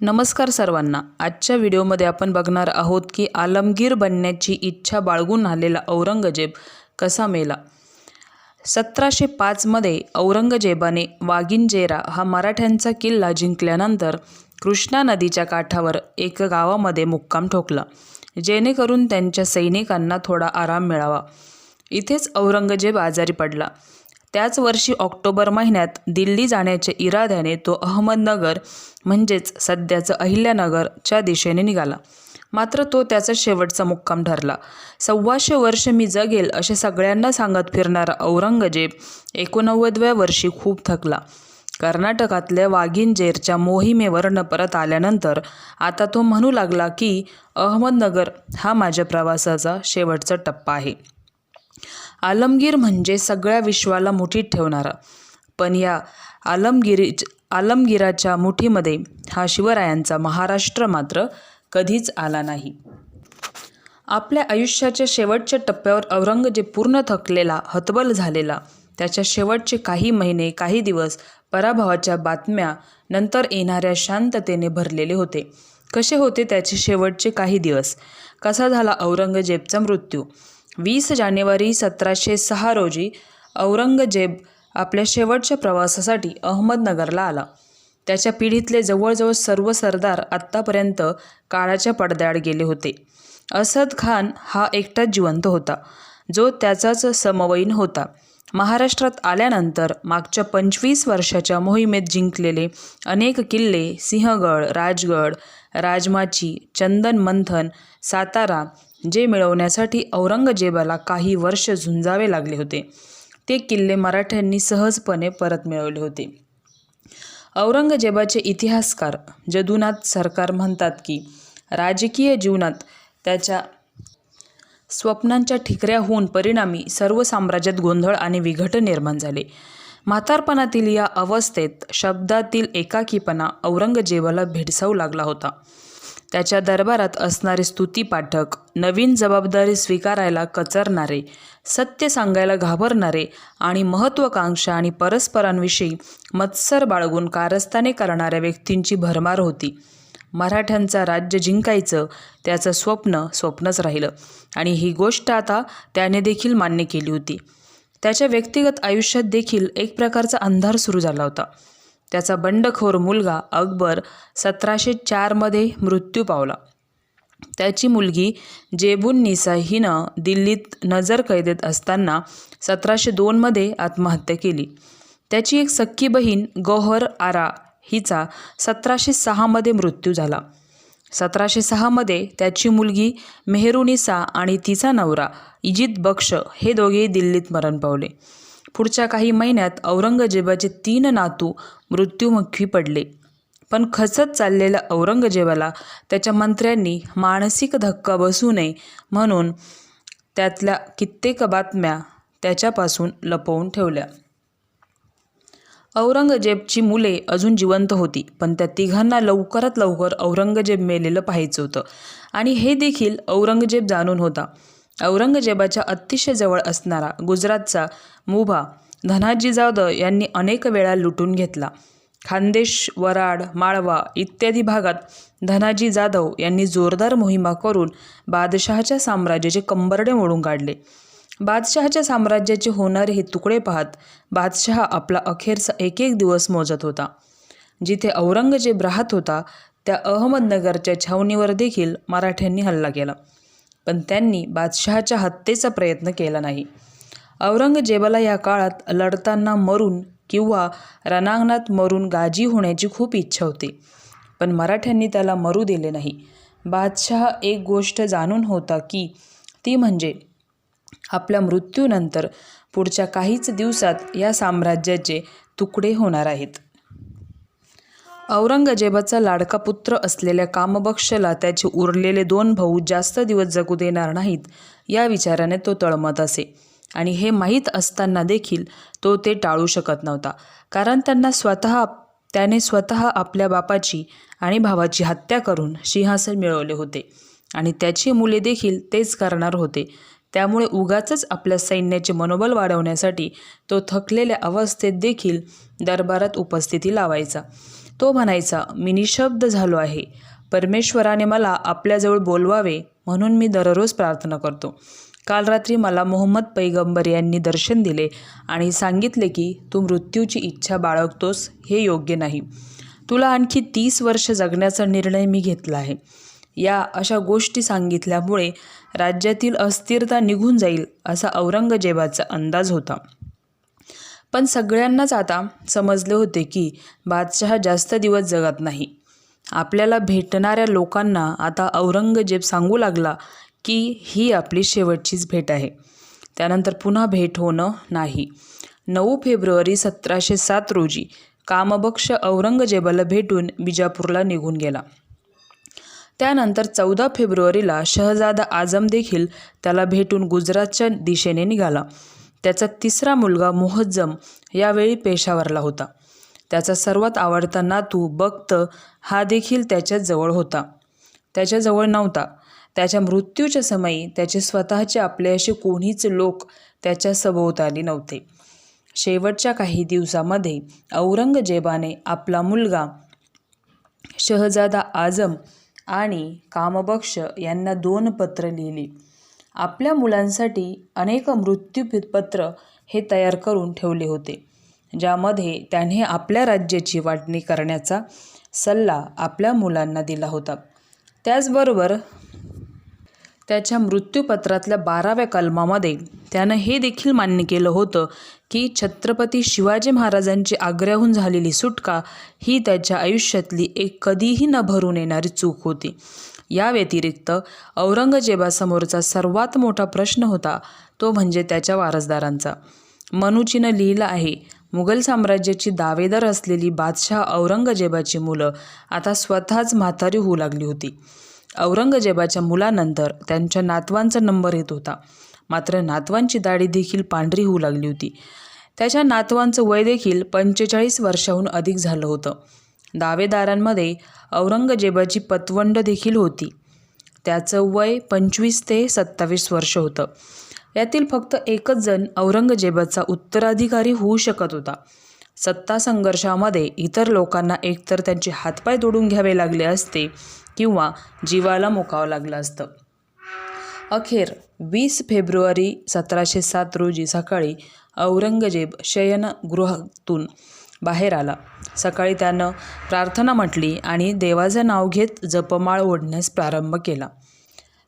नमस्कार सर्वांना. आजच्या व्हिडिओमध्ये आपण बघणार आहोत की आलमगीर बनण्याची इच्छा बाळगून आलेला औरंगजेब कसा मेला? सतराशे पाचमध्ये औरंगजेबाने वागिंजेरा हा मराठ्यांचा किल्ला जिंकल्यानंतर कृष्णा नदीच्या काठावर एक गावामध्ये मुक्काम ठोकला जेणेकरून त्यांच्या सैनिकांना थोडा आराम मिळावा. इथेच औरंगजेब आजारी पडला. त्याच वर्षी ऑक्टोबर महिन्यात दिल्ली जाण्याच्या इराद्याने तो अहमदनगर म्हणजेच सध्याचं अहिल्यानगरच्या दिशेने निघाला. मात्र तो त्याचा शेवटचा मुक्काम ठरला. सव्वाशे वर्ष मी जगेल असे सगळ्यांना सांगत फिरणारा औरंगजेब एकोणनव्वदव्या वर्षी खूप थकला. कर्नाटकातल्या वागिंजेरच्या मोहिमेवरनं परत आल्यानंतर आता तो म्हणू लागला की अहमदनगर हा माझ्या प्रवासाचा शेवटचा टप्पा आहे. आलमगीर म्हणजे सगळ्या विश्वाला मुठीत ठेवणारा. पण या आलमगिरी आलमगिराच्या मुठीमध्ये हा शिवरायांचा महाराष्ट्र मात्र कधीच आला नाही. आपल्या आयुष्याच्या शेवटच्या टप्प्यावर औरंगजेब पूर्ण थकलेला हतबल झालेला त्याच्या शेवटचे काही महिने काही दिवस पराभवाच्या बातम्या नंतर येणाऱ्या शांततेने भरलेले होते. कसे होते त्याचे शेवटचे काही दिवस? कसा झाला औरंगजेबचा मृत्यू? वीस जानेवारी सतराशे सहा रोजी औरंगजेब आपल्या शेवटच्या प्रवासासाठी अहमदनगरला आला. त्याच्या पिढीतले जवळजवळ सर्व सरदार आत्तापर्यंत काळाच्या पडद्याआड गेले होते. असद खान हा एकटाच जिवंत होता जो त्याचाच समवयीन होता. महाराष्ट्रात आल्यानंतर मागच्या पंचवीस वर्षाच्या मोहिमेत जिंकलेले अनेक किल्ले सिंहगड राजगड राजमाची चंदन मंथन सातारा जे मिळवण्यासाठी औरंगजेबाला काही वर्ष झुंजावे लागले होते. ते किल्ले मराठ्यांनी सहजपणे परत मिळवले होते. औरंगजेबाचे इतिहासकार जदुनाथ सरकार म्हणतात की राजकीय जीवनात त्याच्या स्वप्नांच्या ठिकऱ्या होऊन परिणामी सर्व साम्राज्यात गोंधळ आणि विघट निर्माण झाले. म्हातारपणातील या अवस्थेत शब्दातील एकाकीपणा औरंगजेबाला भेडसावू लागला होता. त्याच्या दरबारात असणारे स्तुतीपाठक नवीन जबाबदारी स्वीकारायला कचरणारे सत्य सांगायला घाबरणारे आणि महत्त्वाकांक्षा आणि परस्परांविषयी मत्सर बाळगून कारस्थाने करणाऱ्या व्यक्तींची भरमार होती. मराठ्यांचा राज्य जिंकायचं त्याचं स्वप्न स्वप्नच राहिलं आणि ही गोष्ट आता त्याने देखील मान्य केली होती. त्याच्या व्यक्तिगत आयुष्यात देखील एक प्रकारचा अंधार सुरू झाला होता. त्याचा बंडखोर मुलगा अकबर सतराशे चारमध्ये मृत्यू पावला. त्याची मुलगी जेबुन निसा हिनं दिल्लीत नजर कैदेत असताना सतराशे दोनमध्ये आत्महत्या केली. त्याची एक सख्खी बहीण गौहर आरा हिचा सतराशे सहामध्ये मृत्यू झाला. सतराशे सहामध्ये त्याची मुलगी मेहरुनिसा आणि तिचा नवरा इजित बक्ष हे दोघेही दिल्लीत मरण पावले. पुढच्या काही महिन्यात औरंगजेबाचे तीन नातू मृत्युमुखी पडले. पण खचत चाललेल्या औरंगजेबाला त्याच्या मंत्र्यांनी मानसिक धक्का बसू नये म्हणून त्यातल्या कित्येक बातम्या त्याच्यापासून लपवून ठेवल्या. औरंगजेबची मुले अजून जिवंत होती पण त्या तिघांना लवकरात लवकर औरंगजेब मेलेलं पाहायचं होतं. आणि हे देखील औरंगजेब जाणून होता. औरंगजेबाच्या अतिशय जवळ असणारा गुजरातचा मुभा धनाजी जाधव यांनी अनेक वेळा लुटून घेतला. खानदेश वराड माळवा इत्यादी भागात धनाजी जाधव यांनी जोरदार मोहिमा करून बादशहाच्या साम्राज्याचे कंबरडे मोडून काढले. बादशहाच्या साम्राज्याचे होणारे हे तुकडे पाहत बादशहा आपला अखेरचा एक एक दिवस मोजत होता. जिथे औरंगजेब राहत होता त्या अहमदनगरच्या छावणीवर देखील मराठ्यांनी हल्ला केला. पण त्यांनी बादशहाच्या हत्येचा प्रयत्न केला नाही. औरंगजेबाला या काळात लढताना मरून किंवा रणांगणात मरून गाजी होण्याची खूप इच्छा होती. पण मराठ्यांनी त्याला मरू दिले नाही. बादशहा एक गोष्ट जाणून होता की ती म्हणजे आपल्या मृत्यूनंतर पुढच्या काहीच दिवसात या साम्राज्याचे तुकडे होणार आहेत. औरंगजेबाचा लाडका पुत्र असलेल्या कामबक्षला त्याचे उरलेले दोन भाऊ जास्त दिवस जगू देणार नाहीत या विचाराने तो तळमत असे. आणि हे माहीत असताना देखील तो ते टाळू शकत नव्हता कारण त्यांना स्वतः त्याने स्वतः आपल्या बापाची आणि भावाची हत्या करून सिंहासन मिळवले होते. आणि त्याची मुले देखील तेच करणार होते. त्यामुळे उगाचच आपल्या सैन्याचे मनोबल वाढवण्यासाठी तो थकलेल्या अवस्थेत देखील दरबारात उपस्थिती लावायचा. तो म्हणायचा मी निशब्द झालो आहे. परमेश्वराने मला आपल्याजवळ बोलवावे म्हणून मी दररोज प्रार्थना करतो. काल रात्री मला मोहम्मद पैगंबर यांनी दर्शन दिले आणि सांगितले की तू मृत्यूची इच्छा बाळगतोस हे योग्य नाही. तुला आणखी तीस वर्ष जगण्याचा निर्णय मी घेतला आहे या अशा गोष्टी सांगितल्यामुळे राज्यातील अस्थिरता निघून जाईल असा औरंगजेबाचा अंदाज होता. पण सगळ्यांनाच आता समजले होते की बादशहा जास्त दिवस जगत नाही. आपल्याला भेटणाऱ्या लोकांना आता औरंगजेब सांगू लागला की ही आपली शेवटचीच भेट आहे. त्यानंतर पुन्हा भेट होणं नाही. नऊ फेब्रुवारी सतराशे सात रोजी कामबक्ष औरंगजेबाला भेटून बिजापूरला निघून गेला. त्यानंतर चौदा फेब्रुवारीला शहजादा आझम देखील त्याला भेटून गुजरातच्या दिशेने निघाला. त्याचा तिसरा मुलगा मोहज्जम यावेळी पेशावरला होता. त्याचा सर्वात आवडता नातू बक्त हा देखील त्याच्याजवळ होता. त्याच्याजवळ नव्हता. त्याच्या मृत्यूच्या समयी त्याचे स्वतःचे आपले असे कोणीच लोक त्याच्या सभोवताली नव्हते. शेवटच्या काही दिवसामध्ये औरंगजेबाने आपला मुलगा शहजादा आझम आणि कामबक्ष यांना दोन पत्र लिहिली. आपल्या मुलांसाठी अनेक मृत्यूपत्र हे तयार करून ठेवले होते ज्यामध्ये त्याने आपल्या राज्याची वाटणी करण्याचा सल्ला आपल्या मुलांना दिला होता. त्याचबरोबर त्याच्या मृत्यूपत्रातल्या बाराव्या कलमामध्ये त्यानं हे देखील मान्य केलं होतं की छत्रपती शिवाजी महाराजांची आग्र्याहून झालेली सुटका ही त्याच्या आयुष्यातली एक कधीही न भरून येणारी चूक होती. या व्यतिरिक्त औरंगजेबासमोरचा सर्वात मोठा प्रश्न होता तो म्हणजे त्याच्या वारसदारांचा. मनुचीनं लिहिलं आहे मुघल साम्राज्याची दावेदार असलेली बादशाह औरंगजेबाची मुलं आता स्वतःच म्हातारी होऊ लागली होती. औरंगजेबाच्या मुलानंतर त्यांच्या नातवांचा नंबर येत होता. मात्र नातवांची दाढी देखील पांढरी होऊ लागली होती. त्याच्या नातवांचं वय देखील पंचेचाळीस वर्षाहून अधिक झालं होतं. दावेदारांमध्ये औरंगजेबाची पतवंड देखील होती. त्याचं वय पंचवीस ते सत्तावीस वर्ष होतं. यातील फक्त एकच जण औरंगजेबाचा उत्तराधिकारी होऊ शकत होता. सत्ता संघर्षामध्ये इतर लोकांना एकतर त्यांचे हातपाय तोडून घ्यावे लागले असते किंवा जीवाला मुकावं लागलं असतं. अखेर वीस फेब्रुवारी सतराशे सात रोजी सकाळी औरंगजेब शयनगृहातून बाहेर आला. सकाळी त्यानं प्रार्थना म्हटली आणि देवाचं नाव घेत जपमाळ ओढण्यास प्रारंभ केला.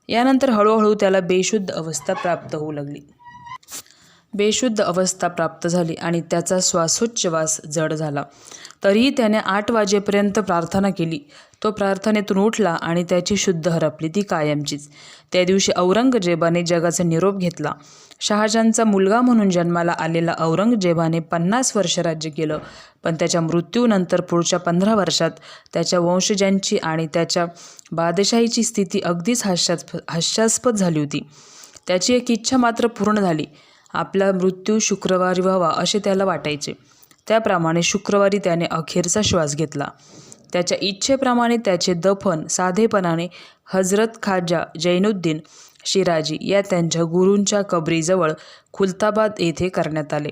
यानंतर हळूहळू त्याला बेशुद्ध अवस्था प्राप्त होऊ लागली. बेशुद्ध अवस्था प्राप्त झाली आणि त्याचा श्वासोच्छवास जड झाला. तरीही त्याने आठ वाजेपर्यंत प्रार्थना केली. तो प्रार्थनेतून उठला आणि त्याची शुद्ध हरपली ती कायमचीच. त्या दिवशी औरंगजेबाने जगाचा निरोप घेतला. शहाजहानचा मुलगा म्हणून जन्माला आलेला औरंगजेबाने पन्नास वर्ष राज्य केलं. पण त्याच्या मृत्यूनंतर पुढच्या पंधरा वर्षात त्याच्या वंशजांची आणि त्याच्या बादशाहीची स्थिती अगदीच हास्यास्प हास्यास्पद झाली होती. त्याची एक इच्छा मात्र पूर्ण झाली. आपला मृत्यू शुक्रवारी व्हावा असे त्याला वाटायचे. त्याप्रमाणे शुक्रवारी त्याने अखेरचा श्वास घेतला. त्याच्या इच्छेप्रमाणे त्याचे दफन साधेपणाने हजरत खाजा जैनुद्दीन शिराजी या त्यांच्या गुरूंच्या कबरीजवळ खुलताबाद येथे करण्यात आले.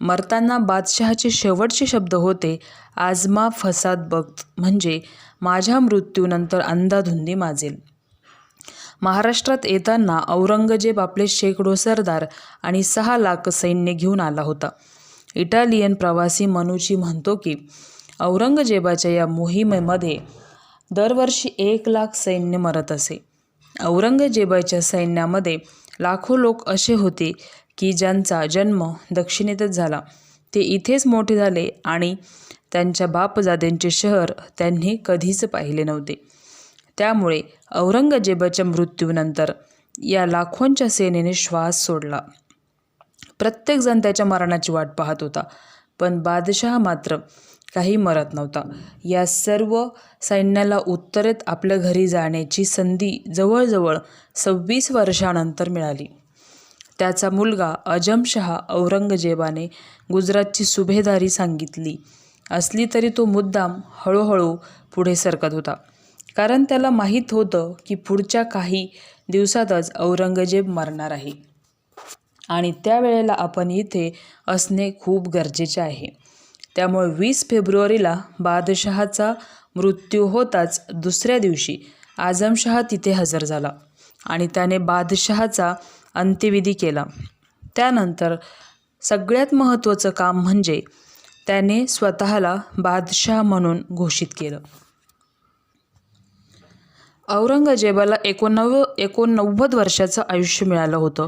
मरताना बादशहाचे शेवटचे शब्द होते आजमा फसाद बक्त म्हणजे माझ्या मृत्यूनंतर अंधाधुंदी माजेल. महाराष्ट्रात येताना औरंगजेब आपले शेकडो सरदार आणि सहा लाख सैन्य घेऊन आला होता. इटालियन प्रवासी मनुची म्हणतो की औरंगजेबाच्या या मोहिमेमध्ये दरवर्षी एक लाख सैन्य मरत असे. औरंगजेबाच्या सैन्यामध्ये लाखो लोक असे होते की ज्यांचा जन्म दक्षिणेतच झाला. ते इथेच मोठे झाले आणि त्यांच्या बापजाद्यांचे शहर त्यांनी कधीच पाहिले नव्हते. त्यामुळे औरंगजेबाच्या मृत्यूनंतर या लाखोंच्या सेनेने श्वास सोडला. प्रत्येकजण त्याच्या मरणाची वाट पाहत होता पण बादशहा मात्र काही मरत नव्हता. या सर्व सैन्याला उत्तरेत आपल्या घरी जाण्याची संधी जवळजवळ सव्वीस वर्षानंतर मिळाली. त्याचा मुलगा अजमशहा औरंगजेबाने गुजरातची सुभेदारी सांगितली. असली तरी तो मुद्दाम हळूहळू पुढे सरकत होता. कारण त्याला माहीत होतं की पुढच्या काही दिवसातच औरंगजेब मरणार आहे. आणि त्यावेळेला आपण इथे असणे खूप गरजेचे आहे. त्यामुळे वीस फेब्रुवारीला बादशहाचा मृत्यू होताच दुसऱ्या दिवशी आझमशहा तिथे हजर झाला आणि त्याने बादशहाचा अंत्यविधी केला. त्यानंतर सगळ्यात महत्त्वाचं काम म्हणजे त्याने स्वतःला बादशाह म्हणून घोषित केलं. औरंगजेबाला एकोणनव एकोणनव्वद वर्षाचं आयुष्य मिळालं होतं.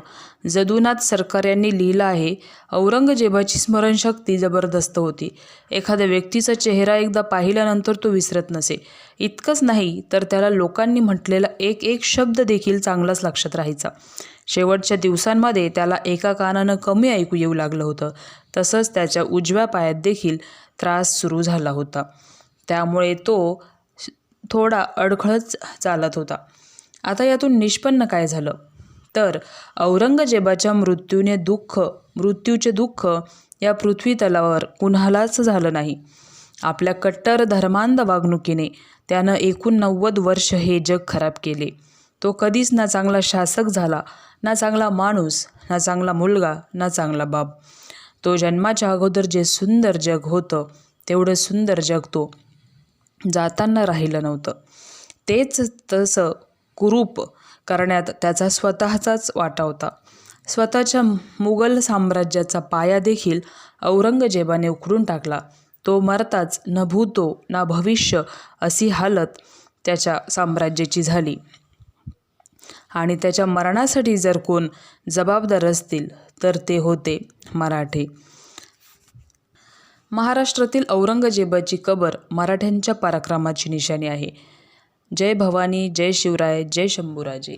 जदुनाथ सरकार यांनी लिहिलं आहे औरंगजेबाची स्मरणशक्ती जबरदस्त होती. एखाद्या व्यक्तीचा चेहरा एकदा पाहिल्यानंतर तो विसरत नसे. इतकंच नाही तर त्याला लोकांनी म्हटलेला एक एक शब्द देखील चांगलाच लक्षात राहायचा. शेवटच्या दिवसांमध्ये त्याला एका कानानं कमी ऐकू येऊ लागलं होतं. तसंच त्याच्या उजव्या पायात देखील त्रास सुरू झाला होता. त्यामुळे तो थोडा अडखळत चालत होता. आता यातून निष्पन्न काय झालं? तर औरंगजेबाच्या मृत्यूने दुःख मृत्यूचे दुःख या पृथ्वी तलावर कुणालाच झालं नाही. आपल्या कट्टर धर्मांध वागणुकीने त्यानं एकूण नव्वद वर्ष हे जग खराब केले. तो कधीच ना चांगला शासक झाला ना चांगला माणूस ना चांगला मुलगा ना चांगला बाप. तो जन्माच्या अगोदर जे सुंदर जग होतं तेवढं सुंदर जग तो जाताना राहिलं नव्हतं. तेच तसं कुरूप करण्यात त्याचा स्वतःचाच वाटा होता. स्वतःच्या मुघल साम्राज्याचा पाया देखील औरंगजेबाने उखडून टाकला. तो मरताच न भूतो ना भविष्य अशी हालत त्याच्या साम्राज्याची झाली. आणि त्याच्या मरणासाठी जर कोण जबाबदार असतील तर ते होते मराठे. महाराष्ट्रातील औरंगजेबाची कबर मराठ्यांच्या पराक्रमाची निशाणी आहे. जय भवानी जय शिवराय जय शंभूराजे.